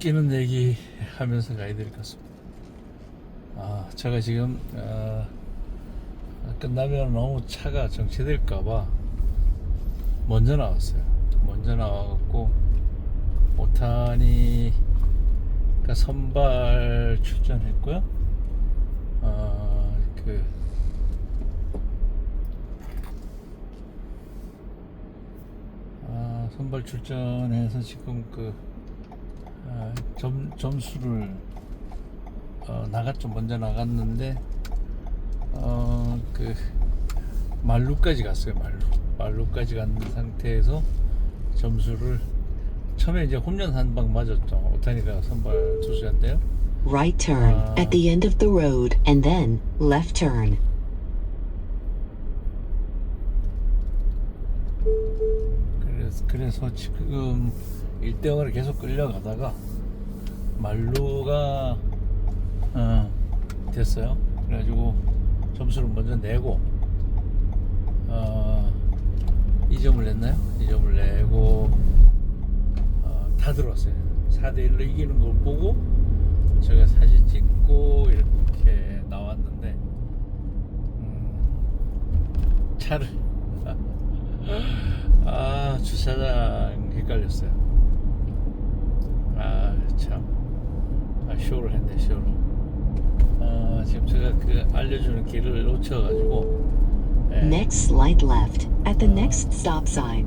웃기는 얘기 하면서 가야 될 것 같습니다. 아, 제가 지금, 어, 끝나면 너무 차가 정체될까봐 먼저 나왔어요. 먼저 나와갖고, 오타니, 그러니까 선발 출전했고요. 어, 그, 아, 선발 출전해서 지금 그 아, 점, 점수를 어, 나갔죠 먼저 나갔는데 어, 그 말루까지 갔어요 말루 말루까지 간 상태에서 점수를 처음에 이제 홈런 한 방 맞았죠 오타니가 선발 투수였는데요 Right turn Ah. at the end of the road and then left turn. 그래서, 지금 1대0으로 계속 끌려가다가 말루가 어, 됐어요. 그래가지고 점수를 먼저 내고 어, 2점을 냈나요? 2점을 내고 어, 다 들어왔어요. 4대1로 이기는 걸 보고 제가 사진 찍고 이렇게 나왔는데 음, 차를 아 주차장 헷갈렸어요. 아참 아, 쇼를 했네 쇼를. 아 지금 제가 그 알려주는 길을 놓쳐가지고 예, Next slight left at the next stop sign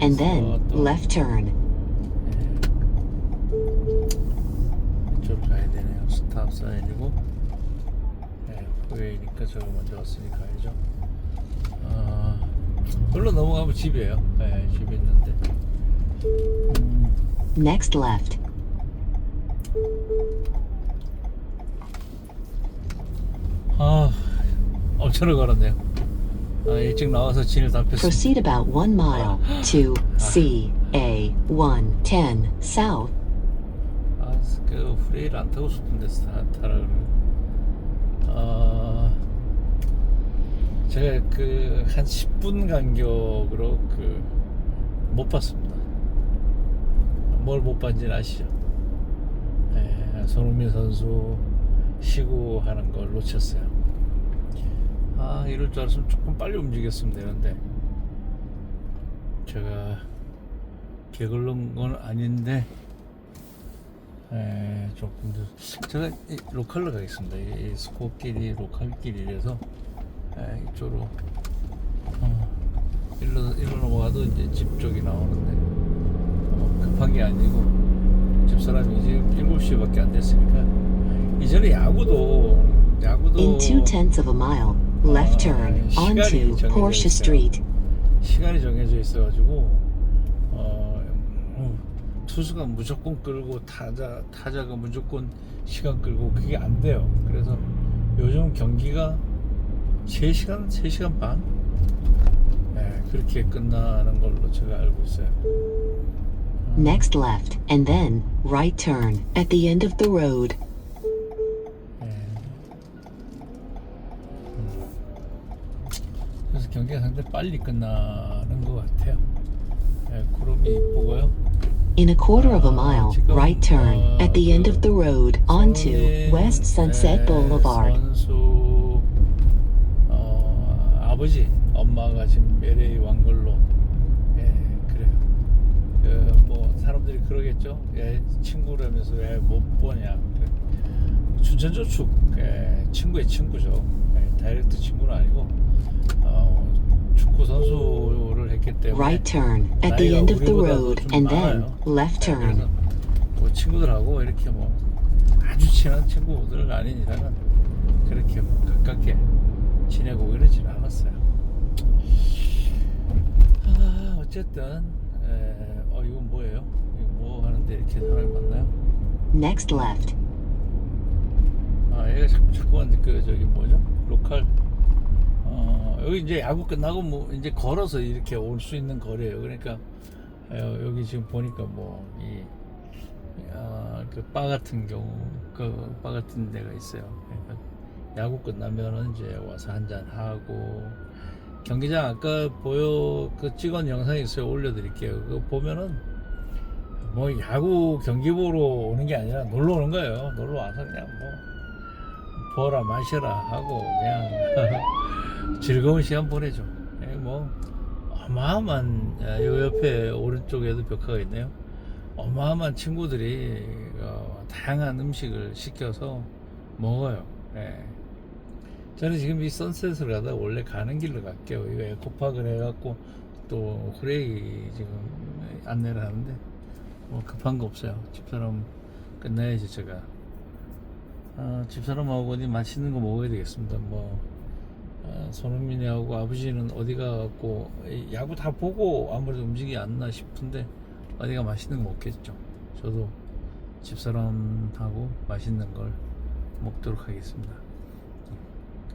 and then 또 left turn. 이쪽으로 가야 되네요. 스탑 사인이고 예, 후회니까 저거 먼저 왔으니 가야죠. 아, 걸로 넘어가면 집이에요. 예, 집에 있는데. 음, Next left. 아, 엄청 걸었네요. 아, 일찍 나와서 진을 다 폈습니다. Proceed about one mile to CA 110 South. 아, 그 프레이를 안 타고 싶은데 타, 타라 그러면. 아, 제가 그 한 10분 간격으로 그 못 봤습니다. 뭘 못 봤는지 아시죠? 예, 손흥민 선수 시구 하는 걸 놓쳤어요. 아, 이럴 줄 알았으면 조금 빨리 움직였으면 되는데 제가 게을른 건 아닌데 에, 조금 더 제가 이 로컬로 가겠습니다. 이, 이 스코길이 로컬길이라서 에, 이쪽으로 어, 일로 일로 넘어가도 이제 집 쪽이 나오는데 어, 급한 게 아니고 집 사람이 지금 7시밖에 안 됐으니까 이전에 야구도 야구도 In two tenths of a mile, left turn 시간이 onto 있어요. Street. 시간이 정해져 있어가지고 어, 음, 투수가 무조건 끌고 타자 타자가 무조건 시간 끌고 그게 안 돼요. 그래서 요즘 경기가 3시간 3시간 반 네, 그렇게 끝나는 걸로 제가 알고 있어요. Next left and then right turn at the end of the road. 네. 음. 그래서 경기가 상당히 빨리 끝나는 것 같아요. 네, 구름이 이쁘고요. In a quarter of a mile, right turn at the end of the road onto 성인, West Sunset 에, Boulevard. 선수 어, 아버지 엄마가 지금 LA 왕걸로. 예 그래요. 그 뭐 사람들이 그러겠죠? 예 친구라면서 왜 못 보냐. 그, 춘천저축. 예, 친구의 친구죠. 예, 다이렉트 친구는 아니고 어, 축구 선수를 했기 때문에 Right turn at the end of the road 좀 and then left 네, 그래서 turn. 뭐 친구들하고 이렇게 뭐 아주 친한 친구들 이상은 그렇게 뭐 가깝게 지내고 이러진 않았어요. 아, 어쨌든 에, 어 이건 뭐예요? 이거 뭐 하는데 이렇게 사람이 많나요? Next left. 아 얘가 자꾸 자꾸만 그 저기 뭐죠? 로컬 어 여기 이제 야구 끝나고 뭐 이제 걸어서 이렇게 올 수 있는 거리예요. 그러니까 어, 여기 지금 보니까 뭐이 아, 그바 같은 경우 그 바 같은 데가 있어요. 그러니까 야구 끝나면은 이제 와서 한잔 하고 경기장 아까 보여 그 찍은 영상이 있어요. 올려드릴게요. 그거 보면은 뭐 야구 경기 보러 오는 게 아니라 놀러 오는 거예요. 놀러 와서 그냥 뭐 보라 마셔라 하고 그냥 즐거운 시간 보내죠. 예, 뭐 어마어마한 아, 요 옆에 오른쪽에도 벽화가 있네요. 어마어마한 친구들이 어, 다양한 음식을 시켜서 먹어요. 예. 저는 지금 이 선셋을 가다 원래 가는 길로 갈게요. 이거 에코파크를 해갖고 또 후레이 지금 안내를 하는데 뭐 급한 거 없어요. 집사람 끝나야지 제가. 아, 집사람하고 어디 맛있는 거 먹어야 되겠습니다. 뭐 아, 손흥민이하고 아버지는 어디 가갖고 이 야구 다 보고 아무래도 움직이 안나 싶은데 어디가 맛있는 거 먹겠죠. 저도 집사람하고 맛있는 걸 먹도록 하겠습니다.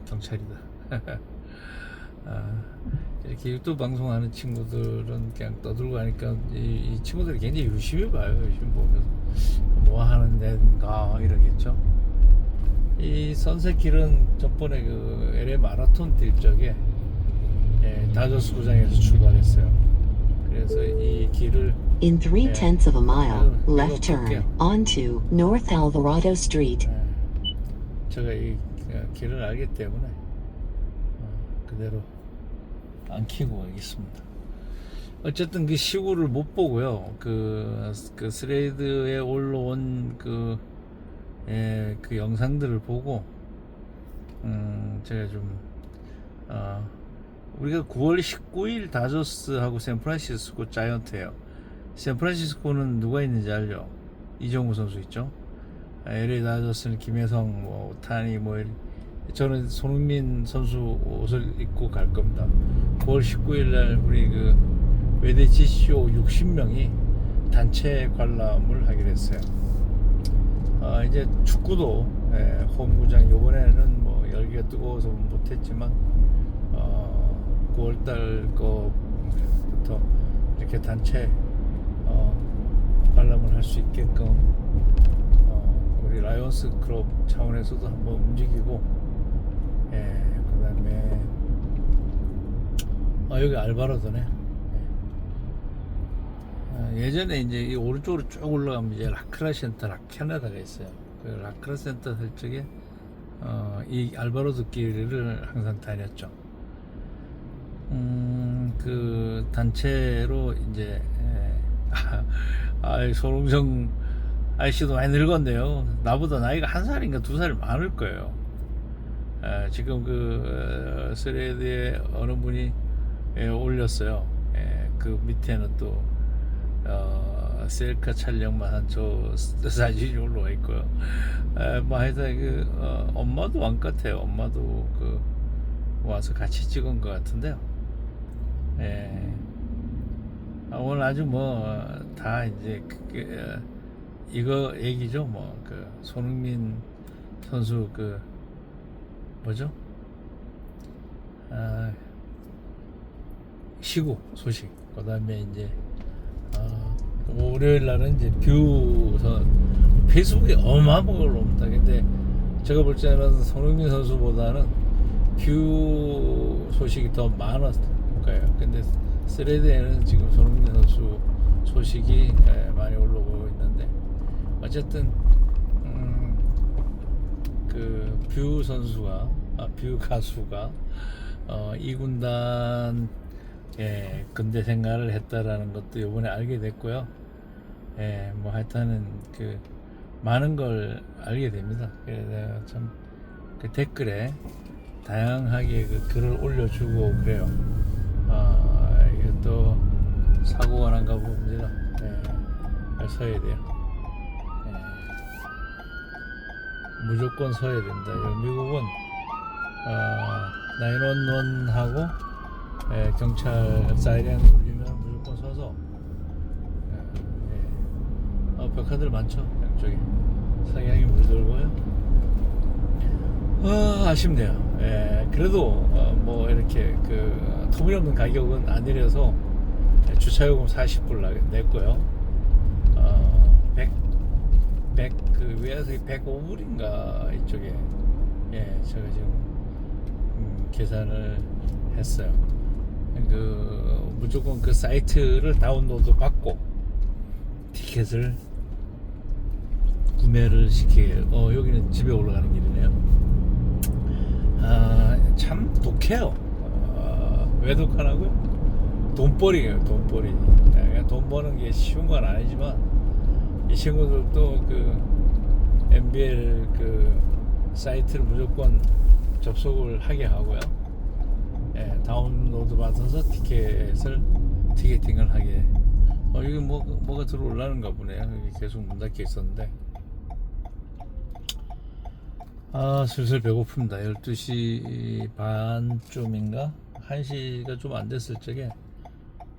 경찰이다. 아, 이렇게 유튜브 방송하는 친구들은 그냥 떠들고 하니까 이, 이 친구들이 굉장히 유심히 봐요. 유심히 보면서 뭐 하는 데인가 이러겠죠. 이 선셋길은 저번에 그 LA 마라톤 뛸 적에 예, 다저스 구장에서 출발했어요. 그래서 이 길을 In three tenths of a mile, left turn onto North Alvarado Street. 예, 제가 이 어, 길을 알기 때문에 어, 그대로 안 키고 가겠습니다. 어쨌든 그 시구를 못 보고요. 그, 그 스레이드에 올라온 그, 예, 그 영상들을 보고, 음, 제가 좀, 어, 우리가 9월 19일 다저스하고 샌프란시스코 자이언트예요. 샌프란시스코는 누가 있는지 알죠? 이정우 선수 있죠? 아, LA 다저스는 김혜성, 뭐 오타니, 뭐 이런- 저는 손흥민 선수 옷을 입고 갈 겁니다. 9월 19일 날 우리 그 외대 지 쇼 60명이 단체 관람을 하기로 했어요. 아, 이제 축구도 예, 홈구장 요번에는 뭐 열기가 뜨거워서 못했지만 어, 9월달 거부터 이렇게 단체 어, 관람을 할 수 있게끔 어, 우리 라이온스 클럽 차원에서도 한번 움직이고 예, 그 다음에 아 여기 알바라도네 아, 예전에 이제 이 오른쪽으로 쭉 올라가면 이제 라크라 센터 라캐나다가 있어요. 그 라크라 센터 설쪽에 어, 이 알바로드 길을 항상 다녔죠. 음, 그 단체로 이제 예. 아, 소롱성 아저씨도 많이 늙었네요. 나보다 나이가 한 살인가 두 살 많을 거예요. 에, 지금 그 어, 스레드에 어느 분이 예, 올렸어요. 예, 그 밑에는 또 어, 셀카 촬영만 한저 사진이 올라와 있고요. 에, 뭐 하여튼 그 어, 엄마도 왕 같아요. 엄마도 그 와서 같이 찍은 것 같은데요. 예. 아, 오늘 아주 뭐 다 이제 그, 이거 얘기죠. 뭐 그 손흥민 선수 그 뭐죠? 아, 시구 소식. 그 다음에 이제 아, 월요일 날은 이제 뷰선 페이스북에 어마어마한 걸 옵니다. 근데 제가 볼 때는 손흥민 선수보다는 뷰 소식이 더 많았을 거예요. 근데 스레드에는 지금 손흥민 선수 소식이 예, 많이 올라오고 있는데 어쨌든 음, 그뷰 선수가 아, 뷰 가수가 어, 이 군단 예, 근대 생활을 했다라는 것도 이번에 알게 됐고요. 예, 뭐 하여튼은 그 많은 걸 알게 됩니다. 그래서 내가 참그 댓글에 다양하게 그 글을 올려주고 그래요. 아, 이게 또 사고가 난가 봅니다. 예, 잘 서야 돼요. 예, 무조건 서야 된다. 이 미국은 어, 911하고 예, 경찰 사이렌 울리면 무조건 서서 예, 예. 어, 벽화들 많죠? 양쪽에. 상향이 물들고요. 아, 아쉽네요. 예, 그래도 어, 뭐 이렇게 그 터무니없는 가격은 아니라서 예, 주차요금 40불 나- 냈고요. 어, 100, 100, 그 외야석이 105불인가 이쪽에. 예, 제가 지금 음, 계산을 했어요. 그 무조건 그 사이트를 다운로드 받고 티켓 티켓을 구매를 시키게 어 여기는 집에 올라가는 길이네요. 아참 독해요. 아, 왜 독하냐고요? 돈벌이에요 돈벌이. 예, 돈 버는 게 쉬운 건 아니지만 이 친구들도 그 MBL 그 사이트를 무조건 접속을 하게 하고요. 예, 다운로드 받아서 티켓을 티켓팅을 하게. 어 이게 뭐 뭐가 들어올라는가 보네요. 계속 문 닫혀 있었는데. 아 슬슬 배고픕니다. 12시 반쯤인가? 1시가 좀 안 됐을 적에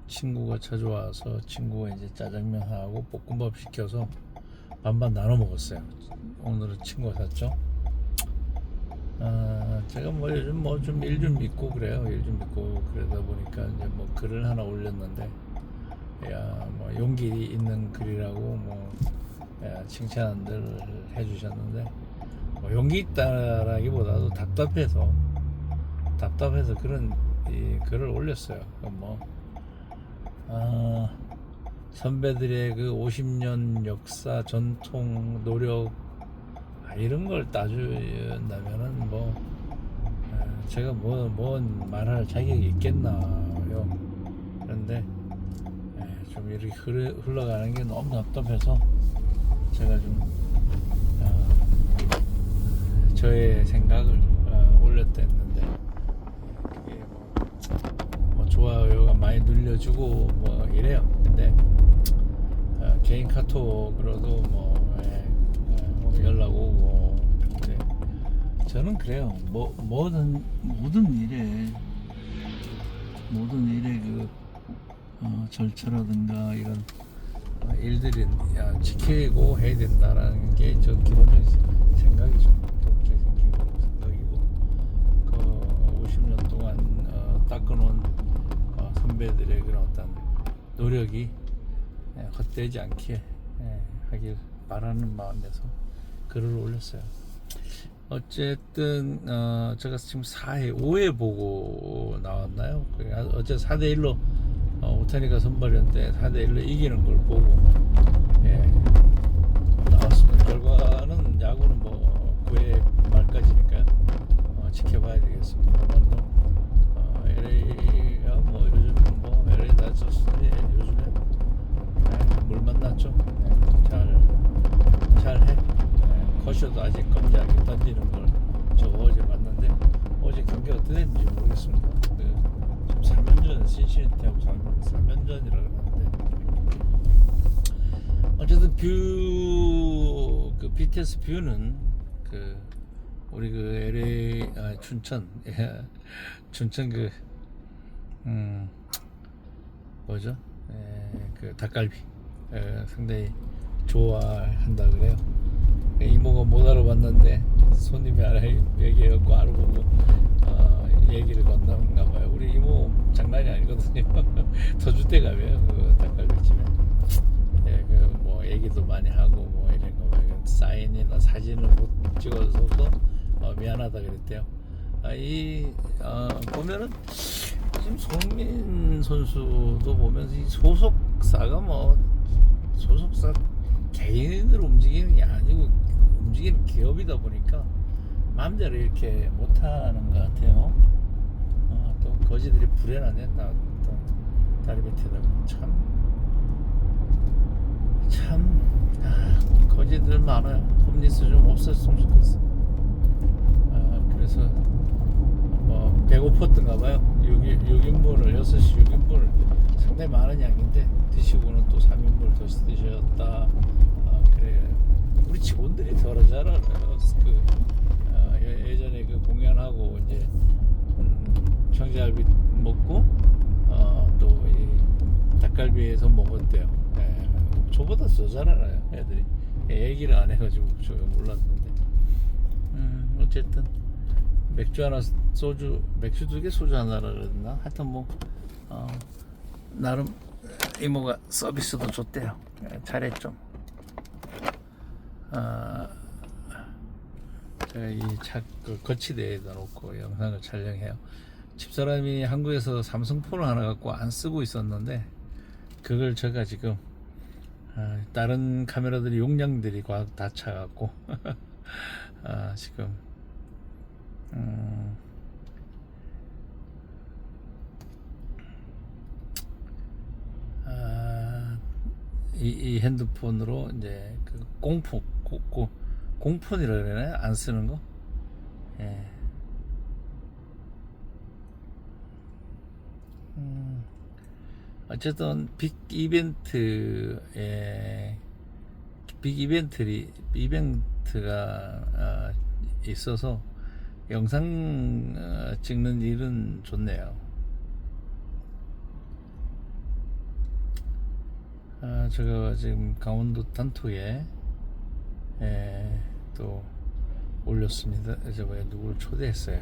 친구가 찾아와서 친구가 이제 짜장면하고 볶음밥 시켜서 반반 나눠 먹었어요. 오늘은 친구가 샀죠 아, 제가 뭐 요즘 뭐 좀 일 좀 믿고 그래요. 일 좀 믿고 그러다 보니까 이제 뭐 글을 하나 올렸는데, 야, 뭐 용기 있는 글이라고 뭐 야, 칭찬들 해주셨는데, 뭐 용기 있다라기보다도 답답해서 답답해서 그런 이 글을 올렸어요. 그뭐 아, 선배들의 그 50년 역사, 전통, 노력 아, 이런 걸 따준다면은 뭐 아, 제가 뭐, 뭔 말할 자격이 있겠나요. 그런데 예, 좀 이렇게 흘러, 흘러 가는 게 너무 답답해서 제가 좀 아, 저의 생각을 아, 올렸다 했는데 그게 뭐, 뭐 좋아요가 많이 눌려주고 뭐 이래요. 근데 아, 개인 카톡으로도 뭐 연락 오고 근데 저는 그래요. 뭐 뭐든 모든 일에 모든 일에 그 어, 절차라든가 이런 어, 일들이 야, 지키고 해야 된다라는 게 저 기본적인 생각이죠. 생기고- 생각이고 그 50년 동안 어, 닦아놓은 어, 선배들의 그런 어떤 노력이 예, 헛되지 않게 예, 하길 바라는 마음에서 글을 올렸어요. 어쨌든 어, 제가 지금 4회, 5회 보고 나왔나요? 그 어제 4대 1로 어, 오타니가 선발이었는데 4대 1로 이기는 걸 보고 예, 나왔습니다. 결과는 야구는 뭐 9회 말까지니까요. 어, 지켜봐야 되겠습니다. 뷰, 그 BTS 뷰는 그 우리 그 LA 아, 춘천 예, 춘천 그 음, 뭐죠? 에, 그 닭갈비 에, 상당히 좋아한다 그래요. 이모가 못 알아봤는데 손님이 알아 얘기해갖고 알아보고 어, 얘기를 건너는가 봐요. 우리 이모 장난이 아니거든요. 터줏대 가면 그 예, 얘기도 많이 하고 뭐 이런 거뭐 사인이나 사진을 못 찍어서도 어, 미안하다 그랬대요. 아, 이 어, 보면은 지금 송민 선수도 보면서 이 소속사가 뭐 소속사 개인으로 움직이는 게 아니고 움직이는 기업이다 보니까 마음대로 이렇게 못하는 것 같아요. 어, 또 거지들이 불행하네. 나, 또 다리 밑에다가 참, 참, 아, 거지들 많아요. 홈리스 좀 없었으면 좋겠어. 아, 그래서 뭐 배고팠던가 봐요. 6인, 6인분을 6시 6인분을 상당히 많은 양인데 드시고는 또 3인분을 더 드셨다. 아, 그래. 우리 직원들이 덜 하잖아요. 그 아, 예- 예전에 그 공연하고 이제 음, 청자갈비 먹고 어, 또 이 닭갈비에서 먹었대요. 예, 저보다 더 잘 알아요, 애들이. 예, 얘기를 안 해가지고 제가 몰랐는데. 음, 어쨌든 맥주 하나 소주 맥주 두 개 소주 하나라 그랬나 하여튼 뭐 어, 나름 이모가 서비스도 줬대요 예, 잘했죠 아, 제가 이차 그 거치대에다 놓고 영상을 촬영해요 집사람이 한국에서 삼성폰을 하나 갖고 안 쓰고 있었는데 그걸 제가 지금 아, 다른 카메라들이 용량들이 과- 다 차갖고 아, 지금 음, 아, 이, 이 핸드폰으로 이제 그 공폰 고, 고, 공폰이라 그러나요? 안 쓰는 거? 예. 음, 어쨌든 빅 이벤트에 빅 이벤트리 이벤트가 어, 있어서 영상 어, 찍는 일은 좋네요. 아, 제가 지금 강원도 단톡에 에, 또 올렸습니다. 저 뭐야 누구를 초대했어요.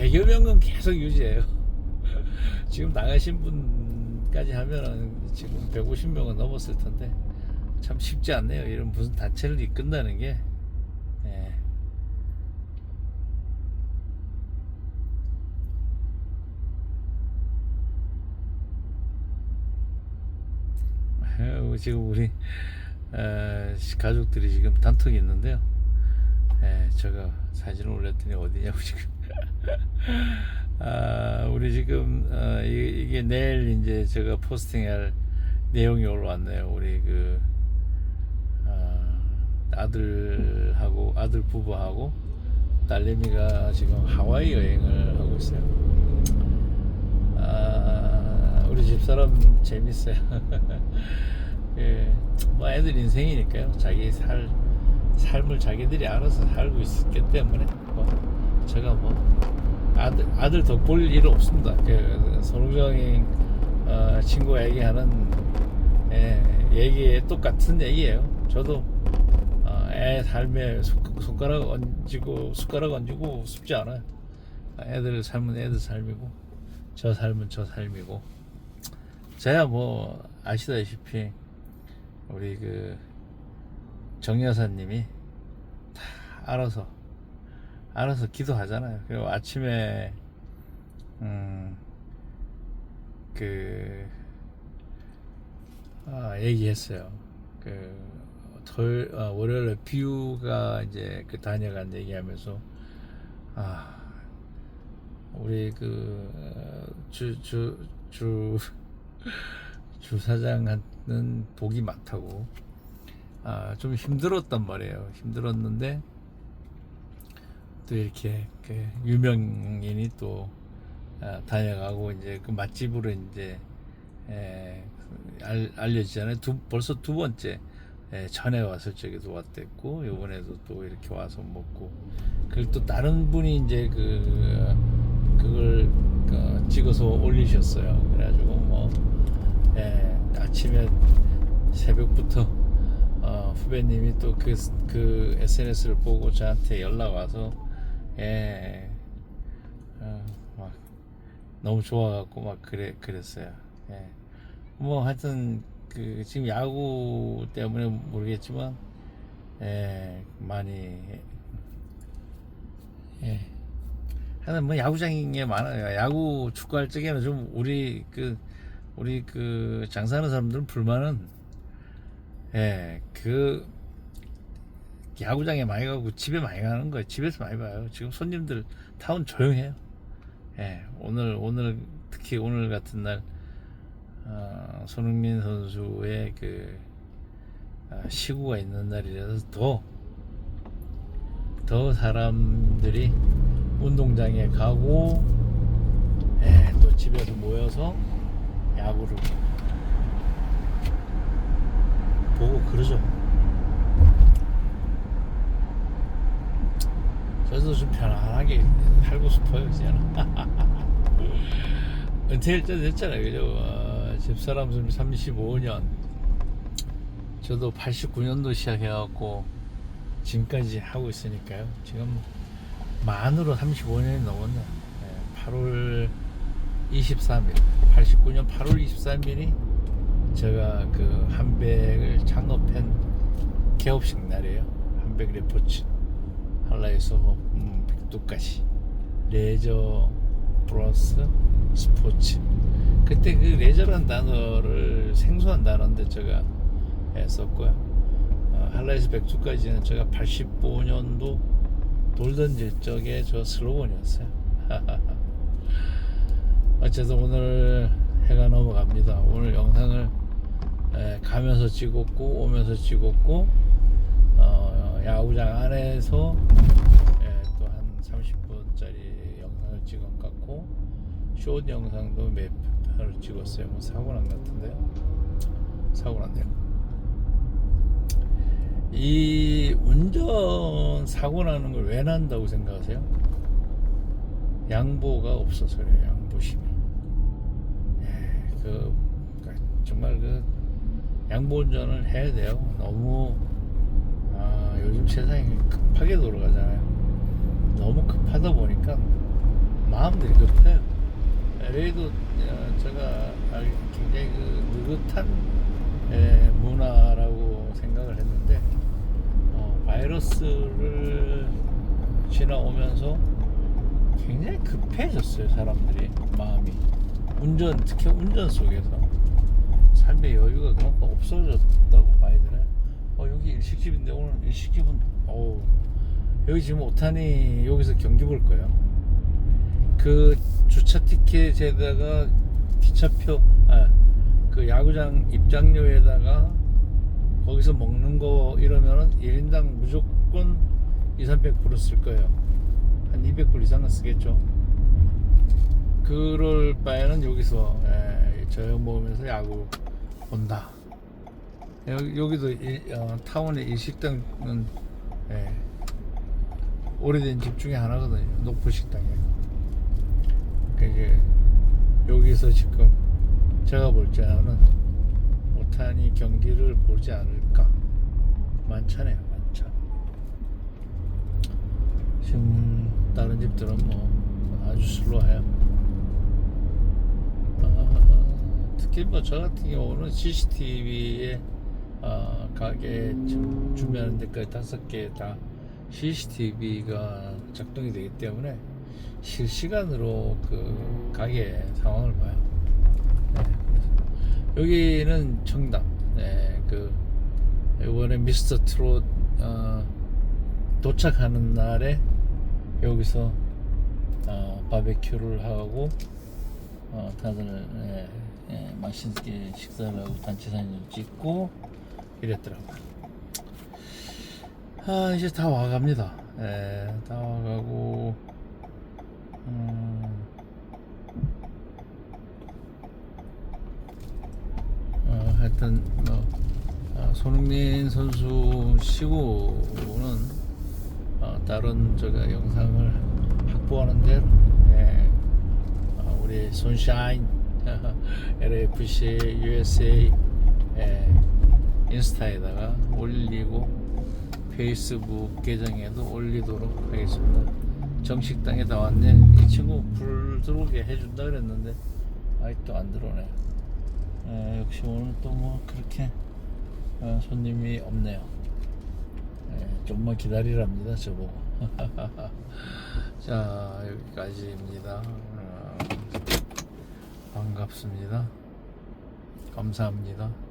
아, 100여 명은 계속 유지해요. 지금 나가신 분까지 하면은 지금 150명은 넘었을 텐데 참 쉽지 않네요. 이런 무슨 단체를 이끈다는 게. 예. 지금 우리 어, 가족들이 지금 단톡이 있는데요. 예, 제가 사진을 올렸더니 어디냐고 지금. 아, 우리 지금 어, 이, 이게 내일 이제 제가 포스팅할 내용이 올라왔네요. 우리 그 어, 아들하고 아들 부부하고 딸내미가 지금 하와이 여행을 하고 있어요. 아, 우리 집사람 재밌어요. 예, 뭐 애들 인생이니까요. 자기 살 삶을 자기들이 알아서 살고 있기 때문에 뭐 제가 뭐 아들 아들 덕볼 일은 없습니다. 그 손흥정이 어, 친구가 얘기하는 예, 얘기에 똑같은 얘기예요. 저도 어, 애 삶에 손- 손가락 얹고 숟가락 얹고 싶지 않아요. 애들 삶은 애들 삶이고 저 삶은 저 삶이고 저야 뭐 아시다시피 우리 그 정 여사님이 다 알아서 알아서 기도하잖아요. 그리고 아침에 음 그 아, 얘기했어요. 그 토요일 아, 월요일에 비유가 이제 그 다녀간 얘기하면서 아 우리 그주주주 주 사장은 복이 많다고 아, 좀 힘들었단 말이에요. 힘들었는데 또 이렇게 그 유명인이 또 아, 다녀가고 이제 그 맛집으로 이제 에, 알, 알려지잖아요. 두, 벌써 두 번째 에, 전에 왔을 적에도 왔댔고 이번에도 또 이렇게 와서 먹고 그리고 또 다른 분이 이제 그 그걸 그 찍어서 올리셨어요. 그래가지고 뭐 에, 아침에 새벽부터 어, 후배님이 또그 그 SNS를 보고 저한테 연락 와서 예, 어, 막 너무 좋아갖고 막 그래 그랬어요. 예. 뭐 하여튼 그 지금 야구 때문에 모르겠지만 예, 많이 예. 하여튼 뭐 야구장이 많아요. 야구 축구할 적에는 좀 우리 그 우리 그 장사하는 사람들은 불만은 예, 그 야구장에 많이 가고 집에 많이 가는 거예요. 집에서 많이 봐요. 지금 손님들 타운 조용해요. 예, 오늘 오늘 특히 오늘 같은 날 어, 손흥민 선수의 그 아, 시구가 있는 날이라서 더 더 사람들이 운동장에 가고 예, 또 집에서 모여서 야구를 보고 그러죠. 저도 좀 편안하게 살고 싶어요, 이제는. 은퇴할 때 됐잖아요, 그죠? 어, 집사람 좀 35년. 저도 89년도 시작해갖고 지금까지 하고 있으니까요. 지금 만으로 35년이 넘었네요. 네, 8월 23일, 89년 8월 23일이 제가 그 한백을 창업한 개업식 날이에요. 한백 레포츠 한라에서 음, 백두까지 레저 플러스 스포츠 그때 그 레저라는 단어를 생소한 단어인데 제가 했었고요. 어, 할라에서 백두까지는 제가 85년도 돌던 적에 저 슬로건이었어요. 어쨌든 오늘 해가 넘어갑니다. 오늘 영상을 에, 가면서 찍었고 오면서 찍었고 어, 야구장 안에서 또 한 30분짜리 영상을 찍은 것 같고 숏 영상도 몇 편을 찍었어요. 뭐 사고 난 것 같은데요. 사고 났네요. 이 운전 사고 나는 걸 왜 난다고 생각하세요? 양보가 없어서 그래요. 양보심이. 예, 그 그러니까 정말 그 양보 운전을 해야 돼요. 너무 아, 요즘 세상이 급하게 돌아가잖아요. 너무 급하다 보니까 마음들이 급해요. LA도 어, 제가 알- 굉장히 그 느긋한 예, 문화라고 생각을 했는데 어, 바이러스를 지나오면서 굉장히 급해졌어요 사람들이 마음이 운전 특히 운전 속에서 삶의 여유가 그만큼 없어졌다고 봐야 되나요? 어 여기 일식집인데 오늘 일식집은 어 여기 지금 오타니 여기서 경기 볼 거예요. 그 주차 티켓에다가 기차표 아 그 야구장 입장료에다가 거기서 먹는 거 이러면은 1인당 무조건 2, 300불을 쓸 거예요. 한 200불 이상은 쓰겠죠. 그럴 바에는 여기서 예, 저녁 먹으면서 야구 본다. 여기, 일, 어, 타운의 일식당은 예, 오래된 집 중에 하나거든요. 노포 식당이에요. 그러니까 이제 여기서 지금 제가 볼 때는 오타니 경기를 보지 않을까 만찬해요 만찬. 지금 다른 집들은 뭐 아주 슬로해요. 아, 특히 뭐 저 같은 경우는 CCTV에 아, 가게 준비하는 데까지 다섯 개 다 CCTV가 작동이 되기 때문에 실시간으로 그 가게 상황을 봐요. 네, 여기는 청담. 네, 그 이번에 미스터 트롯 어, 도착하는 날에 여기서 어, 바베큐를 하고 어, 다들 예, 예, 맛있게 식사를 하고 단체 사진을 찍고 이랬더라고요. 아 이제 다 와갑니다. 예, 다 와가고 음, 어, 하여튼 뭐 아, 손흥민 선수 시구는 어, 다른 제가 영상을 확보하는데 예, 아, 우리 손샤인 LAFC USA 예, 인스타에다가 올리고 페이스북 계정에도 올리도록 하겠습니다. 정식당에 다 왔네. 이 친구 불 들어오게 해준다 그랬는데 아직도 안 들어오네. 에, 역시 오늘 또 뭐 그렇게 어, 손님이 없네요. 에, 좀만 기다리랍니다 저보고. 자 여기까지입니다. 어, 반갑습니다. 감사합니다.